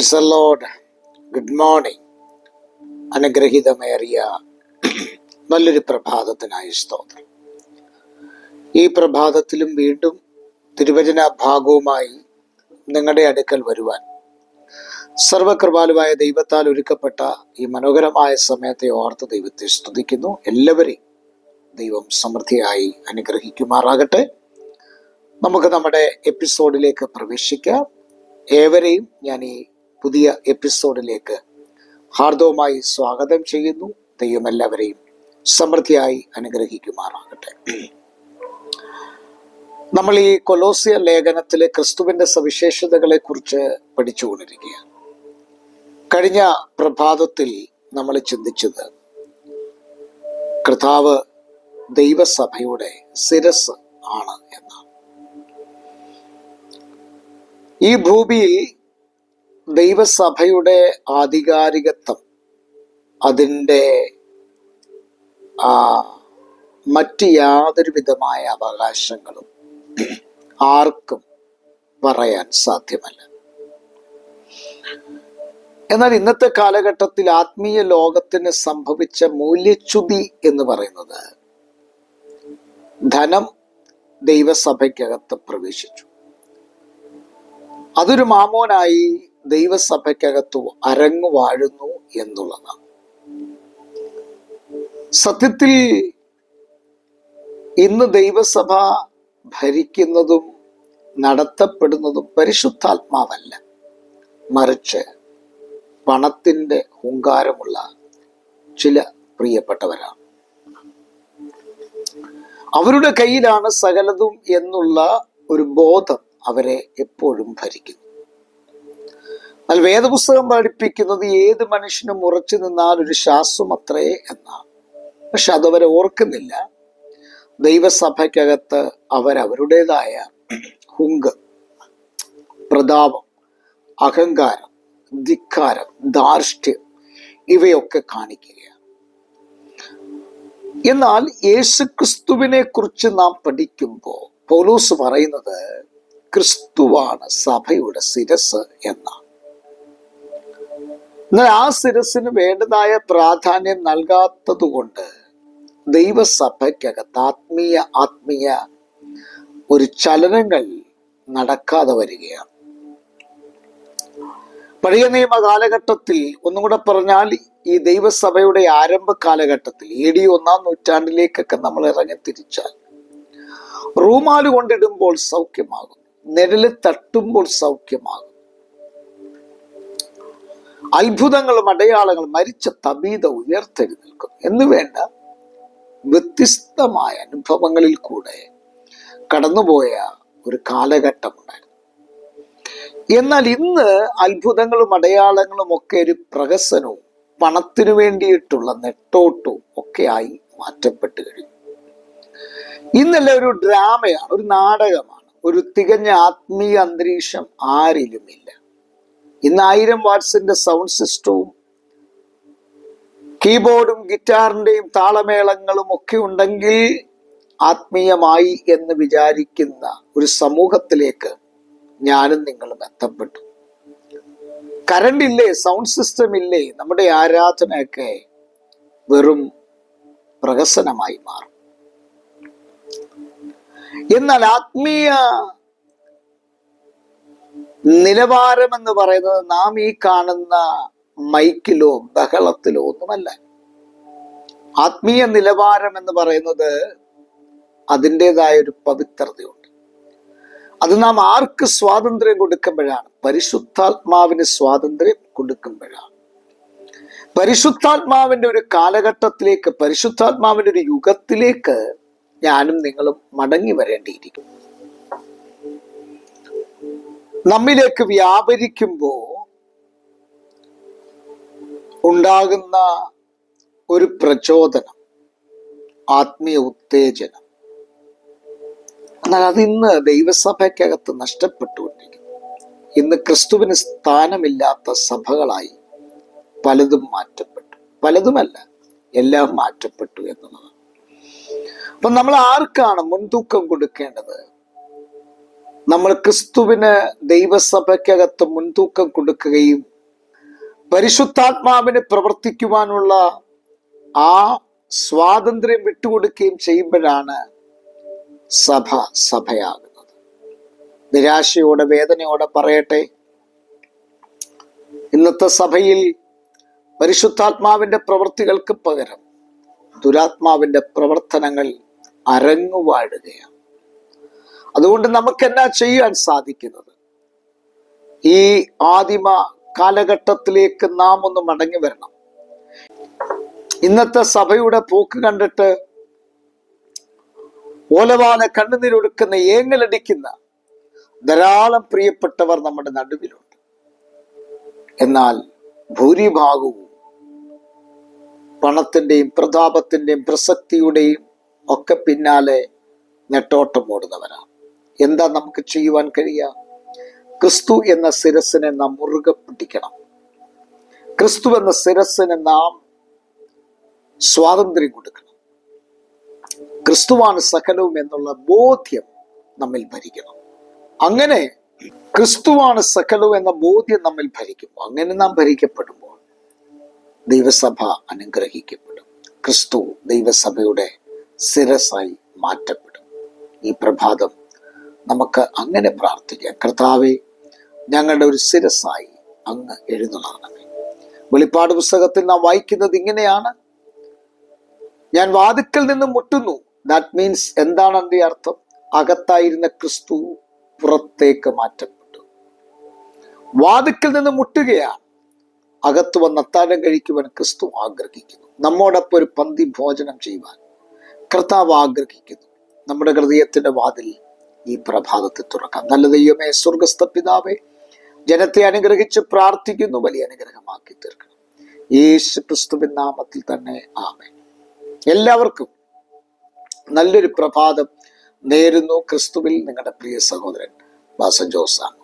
Praise the Lord good morning അനുഗ്രഹീതമേറിയ നല്ലൊരു പ്രഭാതത്തിനായി സ്തോത്രം. ഈ പ്രഭാതത്തിലും വീണ്ടും തിരുവചന ഭാഗവുമായി നിങ്ങളുടെ അടുക്കൽ വരുവാൻ സർവകൃപാലുവായ ദൈവത്താൽ ഒരുക്കപ്പെട്ട ഈ മനോഹരമായ സമയത്തെ ഓർത്ത് ദൈവത്തെ സ്തുതിക്കുന്നു. എല്ലാവരെയും ദൈവം സമൃദ്ധിയായി അനുഗ്രഹിക്കുമാറാകട്ടെ. നമുക്ക് നമ്മുടെ എപ്പിസോഡിലേക്ക് പ്രവേശിക്കാം. ഏവരെയും ഞാൻ ഈ പുതിയ എപ്പിസോഡിലേക്ക് ഹാർദവുമായി സ്വാഗതം ചെയ്യുന്നു. ദൈവം എല്ലാവരെയും സമൃദ്ധിയായി അനുഗ്രഹിക്കുമാറാകട്ടെ. നമ്മൾ ഈ കൊലോസിയ ലേഖനത്തിലെ ക്രിസ്തുവിന്റെ സവിശേഷതകളെ കുറിച്ച് പഠിച്ചുകൊണ്ടിരിക്കുകയാണ്. കഴിഞ്ഞ പ്രഭാതത്തിൽ നമ്മൾ ചിന്തിച്ചത് കർത്താവ് ദൈവസഭയുടെ ശിരസ് ആണ് എന്നാണ്. ഈ ഭൂമിയിൽ ദൈവസഭയുടെ ആധികാരികത്വം അതിന്റെ മറ്റ് യാതൊരു വിധമായ അവകാശങ്ങളും ആർക്കും പറയാൻ സാധ്യമല്ല. എന്നാൽ ഇന്നത്തെ കാലഘട്ടത്തിൽ ആത്മീയ ലോകത്തിന് സംഭവിച്ച മൂല്യച്യുതി എന്ന് പറയുന്നത് ധനം ദൈവസഭയ്ക്കകത്ത് പ്രവേശിച്ചു. അതൊരു മാമോനായി ദൈവസഭയ്ക്കകത്ത് അരങ്ങു വാഴുന്നു എന്നുള്ളതാണ്. സത്യത്തിൽ ഇന്ന് ദൈവസഭ ഭരിക്കുന്നതും നടത്തപ്പെടുന്നതും പരിശുദ്ധാത്മാവല്ല. മറിച്ച് പണത്തിന്റെ ഹുങ്കാരമുള്ള ചില പ്രിയപ്പെട്ടവരാണ്. അവരുടെ കയ്യിലാണ് സകലതും എന്നുള്ള ഒരു ബോധം അവരെ എപ്പോഴും ഭരിക്കുന്നു. എന്നാൽ വേദപുസ്തകം പഠിപ്പിക്കുന്നത് ഏത് മനുഷ്യനും ഉറച്ചു നിന്നാൽ ഒരു ശ്വാസം അത്രേ എന്നാണ്. പക്ഷെ അതവരെ ഓർക്കുന്നില്ല. ദൈവസഭയ്ക്കകത്ത് അവരവരുടേതായ ഹുങ്ക് പ്രതാപം അഹങ്കാരം ധിക്കാരം ധാർഷ്ട്യം ഇവയൊക്കെ കാണിക്കുകയാണ്. എന്നാൽ യേശുക്രിസ്തുവിനെ കുറിച്ച് നാം പഠിക്കുമ്പോൾ പൗലൂസ് പറയുന്നത് ക്രിസ്തുവാണ് സഭയുടെ ശിരസ് എന്നാണ്. എന്നാൽ ആ ശിരസിന് വേണ്ടതായ പ്രാധാന്യം നൽകാത്തത് കൊണ്ട് ദൈവസഭയ്ക്കകത്ത് ആത്മീയ ആത്മീയ ഒരു ചലനങ്ങൾ നടക്കാതെ വരികയാണ്. പഴയ നിയമ കാലഘട്ടത്തിൽ ഒന്നും കൂടെ പറഞ്ഞാൽ ഈ ദൈവസഭയുടെ ആരംഭ കാലഘട്ടത്തിൽ എ ഡി ഒന്നാം നൂറ്റാണ്ടിലേക്കൊക്കെ നമ്മൾ ഇറങ്ങി തിരിച്ചാൽ റൂമാൽ കൊണ്ടിടുമ്പോൾ സൗഖ്യമാകും നിഴൽ തട്ടുമ്പോൾ സൗഖ്യമാകും. അത്ഭുതങ്ങളും അടയാളങ്ങളും മരിച്ച തബീത ഉയർത്തെഴുന്നേൽക്കും. എന്ന് വേണ്ട വ്യത്യസ്തമായ അനുഭവങ്ങളിൽ കൂടെ കടന്നുപോയ ഒരു കാലഘട്ടമുണ്ടായിരുന്നു. എന്നാൽ ഇന്ന് അത്ഭുതങ്ങളും അടയാളങ്ങളും ഒക്കെ ഒരു പ്രഹസനവും പണത്തിനു വേണ്ടിയിട്ടുള്ള നെട്ടോട്ടവും ഒക്കെയായി മാറ്റപ്പെട്ടു കഴിഞ്ഞു. ഇന്നല്ല ഒരു ഡ്രാമയാണ് ഒരു നാടകമാണ്. ഒരു തികഞ്ഞ ആത്മീയ അന്തരീക്ഷം ആരിലുമില്ല. ഇന്ന് ആയിരം വാട്സിന്റെ സൗണ്ട് സിസ്റ്റവും കീബോർഡും ഗിറ്റാറിന്റെയും താളമേളങ്ങളും ഒക്കെ ഉണ്ടെങ്കിൽ ആത്മീയമായി എന്ന് വിചാരിക്കുന്ന ഒരു സമൂഹത്തിലേക്ക് ഞാനും നിങ്ങളും എത്തപ്പെട്ടു. കറണ്ട് ഇല്ലേ സൗണ്ട് സിസ്റ്റം ഇല്ലേ നമ്മുടെ ആരാധനയൊക്കെ വെറും പ്രഹസനമായി മാറും. എന്നാൽ ആത്മീയ നിലവാരം എന്ന് പറയുന്നത് നാം ഈ കാണുന്ന മൈക്കിലോ ബഹളത്തിലോ ഒന്നുമല്ല. ആത്മീയ നിലവാരം എന്ന് പറയുന്നത് അതിന്റെതായ ഒരു പവിത്രതയുണ്ട്. അത് നാം ആർക്ക് സ്വാതന്ത്ര്യം കൊടുക്കുമ്പോഴാണ്? പരിശുദ്ധാത്മാവിന് സ്വാതന്ത്ര്യം കൊടുക്കുമ്പോഴാണ്. പരിശുദ്ധാത്മാവിന്റെ ഒരു കാലഘട്ടത്തിലേക്ക് പരിശുദ്ധാത്മാവിന്റെ ഒരു യുഗത്തിലേക്ക് ഞാനും നിങ്ങളും മടങ്ങി വരേണ്ടിയിരിക്കും നമ്മിലേക്ക് വ്യാപരിക്കുമ്പോൾ ഉണ്ടാകുന്ന ഒരു പ്രചോദനം ആത്മീയ ഉത്തേജനം. എന്നാൽ അതിന്ന് ദൈവസഭയ്ക്കകത്ത് നഷ്ടപ്പെട്ടുകൊണ്ടിരിക്കുന്നു. ഇന്ന് ക്രിസ്തുവിന് സ്ഥാനമില്ലാത്ത സഭകളായി പലതും മാറ്റപ്പെട്ടു. പലതുമല്ല എല്ലാം മാറ്റപ്പെട്ടു എന്നുള്ളത് അപ്പൊ നമ്മൾ ആർക്കാണ് മുൻതൂക്കം കൊടുക്കേണ്ടത്? നമ്മൾ ക്രിസ്തുവിന് ദൈവസഭയ്ക്കകത്ത് മുൻതൂക്കം കൊടുക്കുകയും പരിശുദ്ധാത്മാവിന് പ്രവർത്തിക്കുവാനുള്ള ആ സ്വാതന്ത്ര്യം വിട്ടുകൊടുക്കുകയും ചെയ്യുമ്പോഴാണ് സഭ സഭയാകുന്നത്. നിരാശയോടെ വേദനയോടെ പറയട്ടെ. ഇന്നത്തെ സഭയിൽ പരിശുദ്ധാത്മാവിന്റെ പ്രവൃത്തികൾക്ക് പകരം ദുരാത്മാവിന്റെ പ്രവർത്തനങ്ങൾ അരങ്ങുവാഴുകയാണ്. അതുകൊണ്ട് നമുക്ക് എന്നാ ചെയ്യാൻ സാധിക്കുന്നത്? ഈ ആദിമ കാലഘട്ടത്തിലേക്ക് നാം ഒന്ന് മടങ്ങി വരണം. ഇന്നത്തെ സഭയുടെ പോക്ക് കണ്ടിട്ട് ഓലവാന കണ്ണുനീരൊടുക്കുന്ന ഏങ്ങലടിക്കുന്ന ധാരാളം പ്രിയപ്പെട്ടവർ നമ്മുടെ നടുവിലുണ്ട്. എന്നാൽ ഭൂരിഭാഗവും പണത്തിന്റെയും പ്രതാപത്തിന്റെയും പ്രസക്തിയുടെയും ഒക്കെ പിന്നാലെ നെട്ടോട്ടം ഓടുന്നവരാണ്. എന്താ നമുക്ക് ചെയ്യുവാൻ കഴിയുക? ക്രിസ്തു എന്ന ശിരസിനെ നാം മുറുകെ പിടിക്കണം. ക്രിസ്തു എന്ന ശിരസിന് നാം സ്വാതന്ത്ര്യം കൊടുക്കണം. ക്രിസ്തുവാണ് സകലവും എന്നുള്ള ബോധ്യം നമ്മിൽ ഭരിക്കണം. അങ്ങനെ ക്രിസ്തുവാണ് സകലവും എന്ന ബോധ്യം നമ്മിൽ ഭരിക്കുമ്പോൾ അങ്ങനെ നാം ഭരിക്കപ്പെടുമ്പോൾ ദൈവസഭ അനുഗ്രഹിക്കപ്പെടും. ക്രിസ്തു ദൈവസഭയുടെ ശിരസായി മാറ്റപ്പെടും. ഈ പ്രഭാതം നമുക്ക് അങ്ങനെ പ്രാർത്ഥിക്കാം. കർത്താവെ ഞങ്ങളുടെ ഒരു ശിരസായി അങ്ങ് എഴുന്നള്ളണമേ വെളിപ്പാട് പുസ്തകത്തിൽ നാം വായിക്കുന്നത് ഇങ്ങനെയാണ്. ഞാൻ വാതിക്കൽ നിന്ന് മുട്ടുന്നു. ദാറ്റ് മീൻസ് എന്താണ് അതിന്റെ അർത്ഥം? അകത്തായിരുന്ന ക്രിസ്തു പുറത്തേക്ക് മാറ്റപ്പെട്ടു. വാതിക്കൽ നിന്ന് മുട്ടുകയാണ്. അകത്ത് വന്ന് അത്താഴം കഴിക്കുവാൻ ക്രിസ്തു ആഗ്രഹിക്കുന്നു. നമ്മോടൊപ്പം ഒരു പന്തി ഭോജനം ചെയ്യുവാൻ കർത്താവ് ആഗ്രഹിക്കുന്നു. നമ്മുടെ ഹൃദയത്തിന്റെ വാതിൽ ഈ പ്രഭാതത്തെ തുറക്കാം. നല്ല ദൈവമേ സ്വർഗസ്ഥ പിതാവേ ജനത്തെ അനുഗ്രഹിച്ച് പ്രാർത്ഥിക്കുന്നു വലിയ അനുഗ്രഹമാക്കി തീർക്കണം. യേശു ക്രിസ്തുവിൻ നാമത്തിൽ തന്നെ ആമേ എല്ലാവർക്കും നല്ലൊരു പ്രഭാതം നേരുന്നു. ക്രിസ്തുവിൽ നിങ്ങളുടെ പ്രിയ സഹോദരൻ വാസ ജോസാണ്